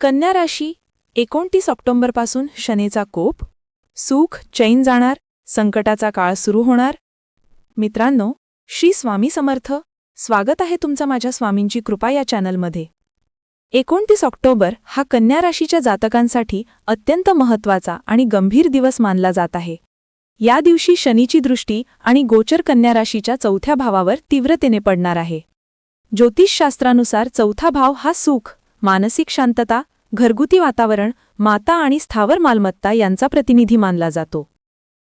कन्या राशी एकोणतीस ऑक्टोंबरपासून शनेचा कोप सुख चैन जाणार संकटाचा काळ सुरू होणार. मित्रांनो श्री स्वामी समर्थ. स्वागत आहे तुमचं माझ्या स्वामींची कृपा या चॅनलमध्ये. एकोणतीस ऑक्टोबर हा कन्या राशीच्या जातकांसाठी अत्यंत महत्त्वाचा आणि गंभीर दिवस मानला जात आहे. या दिवशी शनीची दृष्टी आणि गोचर कन्या राशीच्या चौथ्या भावावर तीव्रतेने पडणार आहे. ज्योतिषशास्त्रानुसार चौथा भाव हा सुख मानसिक शांतता घरगुती वातावरण माता आणि स्थावर मालमत्ता यांचा प्रतिनिधी मानला जातो.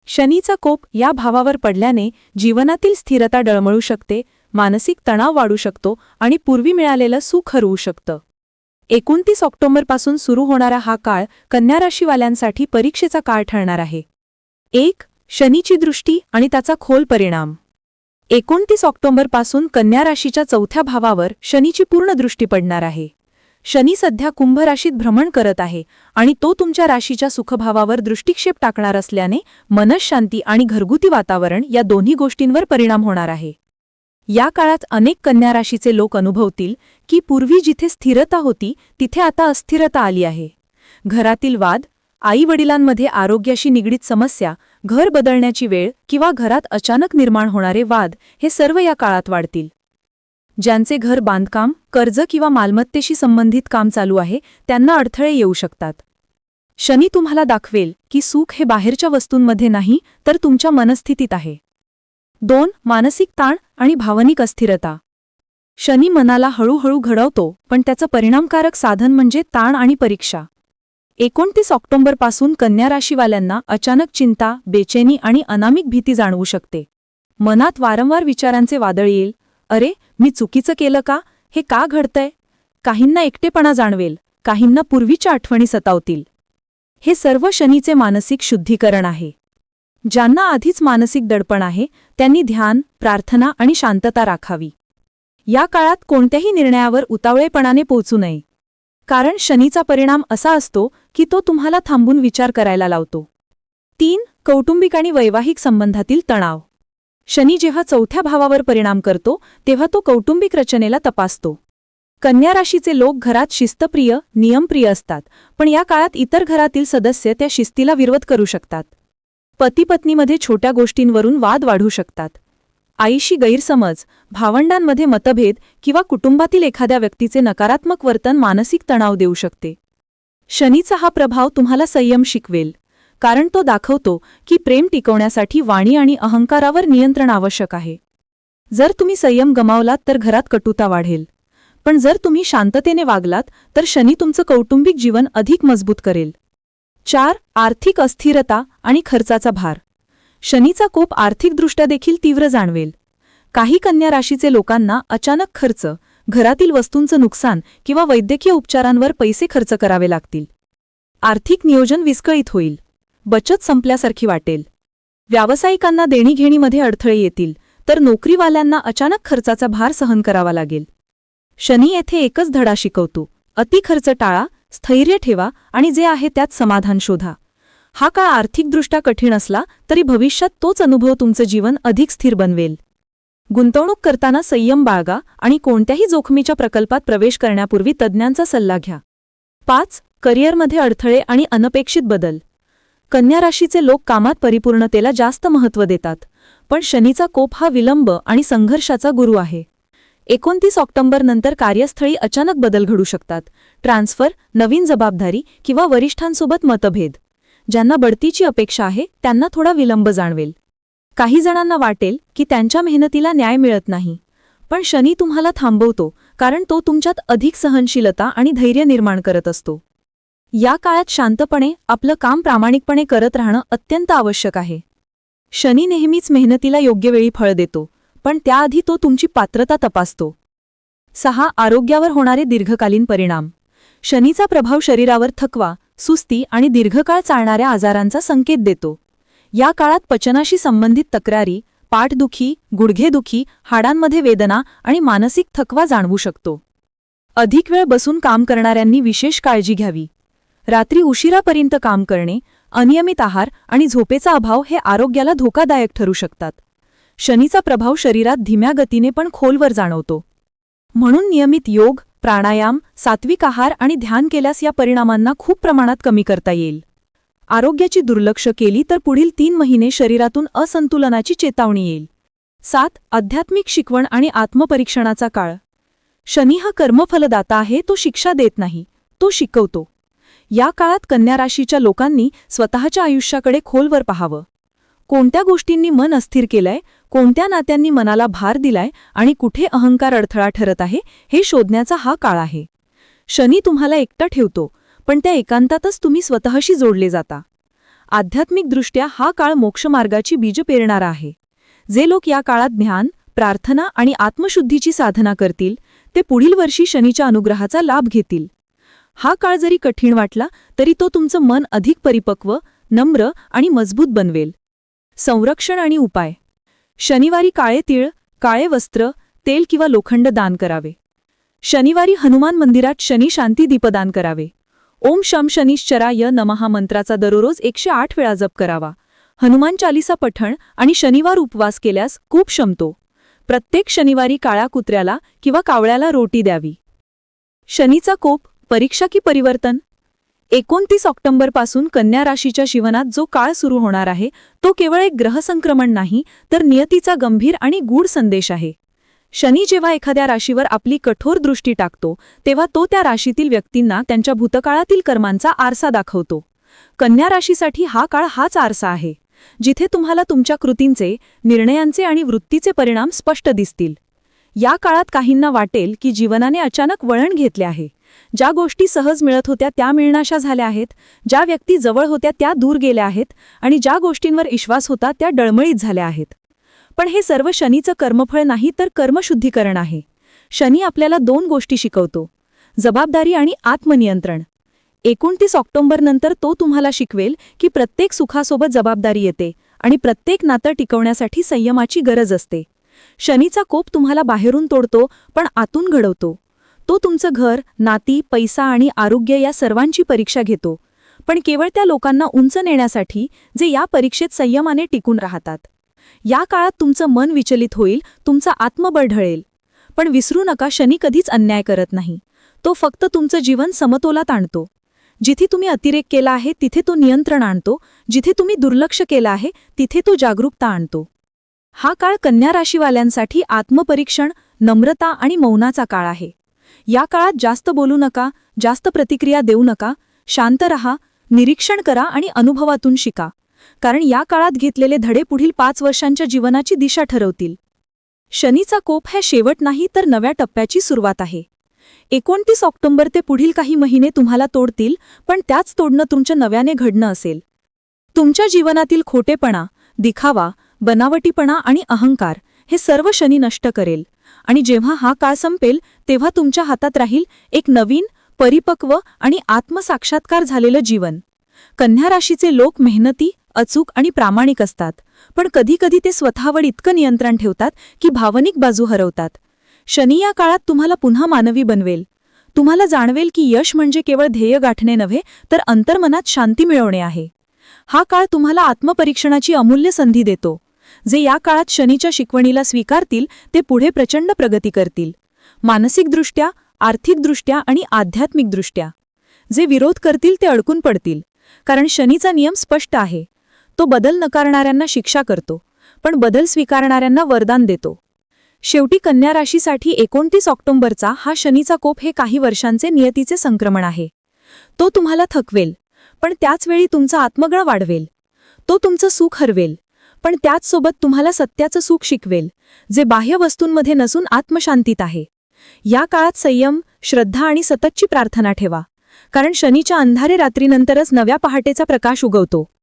शनीचा कोप या भावावर पडल्याने जीवनातील स्थिरता डळमळू शकते मानसिक तणाव वाढू शकतो आणि पूर्वी मिळालेलं सुख हरवू शकतं. एकोणतीस ऑक्टोबरपासून सुरू होणारा हा काळ कन्या राशीवाल्यांसाठी परीक्षेचा काळ ठरणार आहे. एक शनीची दृष्टी आणि त्याचा खोल परिणाम. एकोणतीस ऑक्टोबरपासून कन्या राशीच्या चौथ्या भावावर शनीची पूर्ण दृष्टी पडणार आहे. शनी सध्या कुंभ राशीत भ्रमण करत आहे आणि तो तुमच्या राशीच्या सुखभावावर दृष्टिक्षेप टाकणार असल्याने मनशांती आणि घरगुती वातावरण या दोन्ही गोष्टींवर परिणाम होणार आहे. या काळात अनेक कन्या राशीचे लोक अनुभवतील की पूर्वी जिथे स्थिरता होती तिथे आता अस्थिरता आली आहे. घरातील वाद आई वडिलांमध्ये आरोग्याशी निगडीत समस्या घर बदलण्याची वेळ किंवा घरात अचानक निर्माण होणारे वाद हे सर्व या काळात वाढतील. ज्यांचे घर बांधकाम कर्ज किंवा मालमत्तेशी संबंधित काम चालू आहे त्यांना अडथळे येऊ शकतात. शनी तुम्हाला दाखवेल की सुख हे बाहेरच्या वस्तूंमध्ये नाही तर तुमच्या मनस्थितीत आहे. दोन मानसिक ताण आणि भावनिक अस्थिरता. शनी मनाला हळूहळू घडवतो पण त्याचं परिणामकारक साधन म्हणजे ताण आणि परीक्षा. एकोणतीस ऑक्टोबरपासून कन्या राशीवाल्यांना अचानक चिंता बेचैनी आणि अनामिक भीती जाणवू शकते. मनात वारंवार विचारांचे वादळ येईल अरे मी चुकीचं केलं का? हे का घडतंय? काहींना एकटेपणा जाणवेल काहींना पूर्वीच्या आठवणी सतावतील. हे सर्व शनीचे मानसिक शुद्धीकरण आहे. ज्यांना आधीच मानसिक दडपण आहे त्यांनी ध्यान प्रार्थना आणि शांतता राखावी. या काळात कोणत्याही निर्णयावर उतावळेपणाने पोचू नये. कारण शनीचा परिणाम असा असतो की तो तुम्हाला थांबून विचार करायला लावतो. तीन कौटुंबिक आणि वैवाहिक संबंधातील तणाव. शनी जेव्हा चौथ्या भावावर परिणाम करतो तेव्हा तो कौटुंबिक रचनेला तपासतो. कन्या राशीचे लोक घरात शिस्तप्रिय नियमप्रिय असतात पण या काळात इतर घरातील सदस्य त्या शिस्तीला विरोध करू शकतात. पतीपत्नीमध्ये छोट्या गोष्टींवरून वाद वाढू शकतात. आईशी गैरसमज भावंडांमध्ये मतभेद किंवा कुटुंबातील एखाद्या व्यक्तीचे नकारात्मक वर्तन मानसिक तणाव देऊ शकते. शनीचा हा प्रभाव तुम्हाला संयम शिकवेल. कारण तो दाखवतो की प्रेम टिकवण्यासाठी वाणी आणि अहंकारावर नियंत्रण आवश्यक आहे. जर तुम्ही संयम गमावलात तर घरात कटुता वाढेल. पण जर तुम्ही शांततेने वागलात तर शनी तुमचं कौटुंबिक जीवन अधिक मजबूत करेल. चार आर्थिक अस्थिरता आणि खर्चाचा भार. शनीचा कोप आर्थिकदृष्ट्या देखील तीव्र जाणवेल. काही कन्या राशीचे लोकांना अचानक खर्च घरातील वस्तूंचं नुकसान किंवा वैद्यकीय उपचारांवर पैसे खर्च करावे लागतील. आर्थिक नियोजन विस्कळीत होईल. बचत संपल्यासारखी वाटेल. व्यावसायिकांना देणीघेणीमध्ये अडथळे येतील तर नोकरीवाल्यांना अचानक खर्चाचा भार सहन करावा लागेल. शनी येथे एकच धडा शिकवतो अति खर्च टाळा स्थैर्य ठेवा आणि जे आहे त्यात समाधान शोधा. हा काळ आर्थिकदृष्ट्या कठीण असला तरी भविष्यात तोच अनुभव तुमचं जीवन अधिक स्थिर बनवेल. गुंतवणूक करताना संयम बाळगा आणि कोणत्याही जोखमीच्या प्रकल्पात प्रवेश करण्यापूर्वी तज्ज्ञांचा सल्ला घ्या. पाच करिअरमध्ये अडथळे आणि अनपेक्षित बदल. कन्या राशीचे लोक कामात परिपूर्णतेला जास्त महत्त्व देतात. पण शनीचा कोप हा विलंब आणि संघर्षाचा गुरु आहे. एकोणतीस ऑक्टोबरनंतर कार्यस्थळी अचानक बदल घडू शकतात. ट्रान्सफर नवीन जबाबदारी किंवा वरिष्ठांसोबत मतभेद. ज्यांना बढतीची अपेक्षा आहे त्यांना थोडा विलंब जाणवेल. काही जणांना वाटेल की त्यांच्या मेहनतीला न्याय मिळत नाही. पण शनी तुम्हाला थांबवतो कारण तो तुमच्यात अधिक सहनशीलता आणि धैर्य निर्माण करत असतो. या काळात शांतपणे आपलं काम प्रामाणिकपणे करत राहणं अत्यंत आवश्यक आहे. शनी नेहमीच मेहनतीला योग्य वेळी फळ देतो पण त्याआधी तो तुमची पात्रता तपासतो. सहा आरोग्यावर होणारे दीर्घकालीन परिणाम. शनीचा प्रभाव शरीरावर थकवा सुस्ती आणि दीर्घकाळ चालणाऱ्या आजारांचा संकेत देतो. या काळात पचनाशी संबंधित तक्रारी पाठदुखी गुडघेदुखी हाडांमध्ये वेदना आणि मानसिक थकवा जाणवू शकतो. अधिक वेळ बसून काम करणाऱ्यांनी विशेष काळजी घ्यावी. रात्री उशिरापर्यंत काम करणे अनियमित आहार आणि झोपेचा अभाव हे आरोग्याला धोकादायक ठरू शकतात. शनीचा प्रभाव शरीरात धीम्या गतीने पण खोलवर जाणवतो. म्हणून नियमित योग प्राणायाम सात्विक आहार आणि ध्यान केल्यास या परिणामांना खूप प्रमाणात कमी करता येईल. आरोग्याची दुर्लक्ष केली तर पुढील तीन महिने शरीरातून असंतुलनाची चेतावणी येईल. सात आध्यात्मिक शिकवण आणि आत्मपरीक्षणाचा काळ. शनी हा कर्मफलदाता आहे तो शिक्षा देत नाही तो शिकवतो. या काळात कन्या राशीच्या लोकांनी स्वतःच्या आयुष्याकडे खोलवर पाहावं. कोणत्या गोष्टींनी मन अस्थिर केलंय कोणत्या नात्यांनी मनाला भार दिलाय आणि कुठे अहंकार अडथळा ठरत आहे हे शोधण्याचा हा काळ आहे. शनी तुम्हाला एकटं ठेवतो पण त्या एकांतातच तुम्ही स्वतःशी जोडले जाता. आध्यात्मिकदृष्ट्या हा काळ मोक्षमार्गाची बीज पेरणारा आहे. जे लोक या काळात ध्यान प्रार्थना आणि आत्मशुद्धीची साधना करतील ते पुढील वर्षी शनीच्या अनुग्रहाचा लाभ घेतील. हा काळ जरी कठीण वाटला तरी तो तुमचं मन अधिक परिपक्व नम्र आणि मजबूत बनवेल. संरक्षण आणि उपाय. शनिवारी काळे तीळ काळे वस्त्र तेल किंवा लोखंड दान करावे. शनिवारी हनुमान मंदिरात शनी शांती दीपदान करावे. ओम शम शनिश्चराय नमहा मंत्राचा दररोज एकशे आठ वेळा जप करावा. हनुमान चालिसा पठण आणि शनिवार उपवास केल्यास खूप शमतो. प्रत्येक शनिवारी काळ्या कुत्र्याला किंवा कावळ्याला रोटी द्यावी. शनीचा कोप परीक्षा की परिवर्तन? एकोणतीस ऑक्टोबरपासून कन्या राशीच्या जीवनात जो काळ सुरू होणार आहे तो केवळ एक ग्रहसंक्रमण नाही तर नियतीचा गंभीर आणि गूढ संदेश आहे. शनी जेव्हा एखाद्या राशीवर आपली कठोर दृष्टी टाकतो तेव्हा तो त्या राशीतील व्यक्तींना त्यांच्या भूतकाळातील कर्मांचा आरसा दाखवतो. कन्या राशीसाठी हा काळ हाच आरसा आहे जिथे तुम्हाला तुमच्या कृतींचे निर्णयांचे आणि वृत्तीचे परिणाम स्पष्ट दिसतील. या काळात काहींना वाटेल की जीवनाने अचानक वळण घेतले आहे. ज्या गोष्टी सहज मिळत होत्या त्या मिळणाशा झाल्या आहेत ज्या व्यक्ती जवळ होत्या त्या दूर गेल्या आहेत आणि ज्या गोष्टींवर विश्वास होता त्या डळमळीत झाल्या आहेत. पण हे सर्व शनीचं कर्मफळ नाही तर कर्मशुद्धीकरण आहे. शनी आपल्याला दोन गोष्टी शिकवतो जबाबदारी आणि आत्मनियंत्रण. एकोणतीस ऑक्टोबरनंतर तो तुम्हाला शिकवेल की प्रत्येक सुखासोबत जबाबदारी येते आणि प्रत्येक नातं टिकवण्यासाठी संयमाची गरज असते. शनीचा कोप तुम्हाला बाहेरून तोडतो पण आतून घडवतो. तो तुमचं घर नाती पैसा आणि आरोग्य या सर्वांची परीक्षा घेतो. पण केवळ त्या लोकांना उंच नेण्यासाठी जे या परीक्षेत संयमाने टिकून राहतात. या काळात तुमचं मन विचलित होईल तुमचा आत्मबळ ढळेल पण विसरू नका शनी कधीच अन्याय करत नाही. तो फक्त तुमचं जीवन समतोलात आणतो. जिथे तुम्ही अतिरेक केला आहे तिथे तो नियंत्रण आणतो. जिथे तुम्ही दुर्लक्ष केलं आहे तिथे तो जागरूकता आणतो. हा काळ कन्या राशीवाल्यांसाठी आत्मपरीक्षण नम्रता आणि मौनाचा काळ आहे. या काळात जास्त बोलू नका जास्त प्रतिक्रिया देऊ नका शांत रहा निरीक्षण करा आणि अनुभवातून शिका. कारण या काळात घेतलेले धडे पुढील पाच वर्षांच्या जीवनाची दिशा ठरवतील. शनीचा कोप हे शेवट नाही तर नव्या टप्प्याची सुरुवात आहे. एकोणतीस ऑक्टोबर ते पुढील काही महिने तुम्हाला तोडतील पण त्याच तोडणं तुमच्या नव्याने घडणं असेल. तुमच्या जीवनातील खोटेपणा दिखावा बनावटीपणा आणि अहंकार हे सर्व शनी नष्ट करेल. आणि जेव्हा हा काळ संपेल तेव्हा तुमच्या हातात राहील एक नवीन परिपक्व आणि आत्मसाक्षात्कार झालेलं जीवन. कन्या राशीचे लोक मेहनती अचूक आणि प्रामाणिक असतात पण कधीकधी ते स्वतःवर इतकं नियंत्रण ठेवतात की भावनिक बाजू हरवतात. शनी या काळात तुम्हाला पुन्हा मानवी बनवेल. तुम्हाला जाणवेल की यश म्हणजे केवळ ध्येय गाठणे नव्हे तर अंतर्मनात शांती मिळवणे आहे. हा काळ तुम्हाला आत्मपरीक्षणाची अमूल्य संधी देतो. जे या काळात शनीच्या शिकवणीला स्वीकारतील ते पुढे प्रचंड प्रगती करतील. मानसिकदृष्ट्या आर्थिकदृष्ट्या आणि आध्यात्मिकदृष्ट्या. जे विरोध करतील ते अडकून पडतील. कारण शनीचा नियम स्पष्ट आहे. तो बदल नकारणाऱ्यांना शिक्षा करतो. पण बदल स्वीकारणाऱ्यांना वरदान देतो. शेवटी कन्या राशीसाठी एकोणतीस ऑक्टोबरचा हा शनीचा कोप हे काही वर्षांचे नियतीचे संक्रमण आहे. तो तुम्हाला थकवेल. पण त्याचवेळी तुमचा आत्मगळ वाढवेल. तो तुमचं सुख हरवेल. पण त्याचसोबत तुम्हाला सत्याचं सुख शिकवेल जे बाह्य वस्तूंमध्ये नसून आत्मशांतीत आहे. या काळात संयम श्रद्धा आणि सततची प्रार्थना ठेवा कारण शनीच्या अंधारे रात्रीनंतरच नव्या पहाटेचा प्रकाश उगवतो.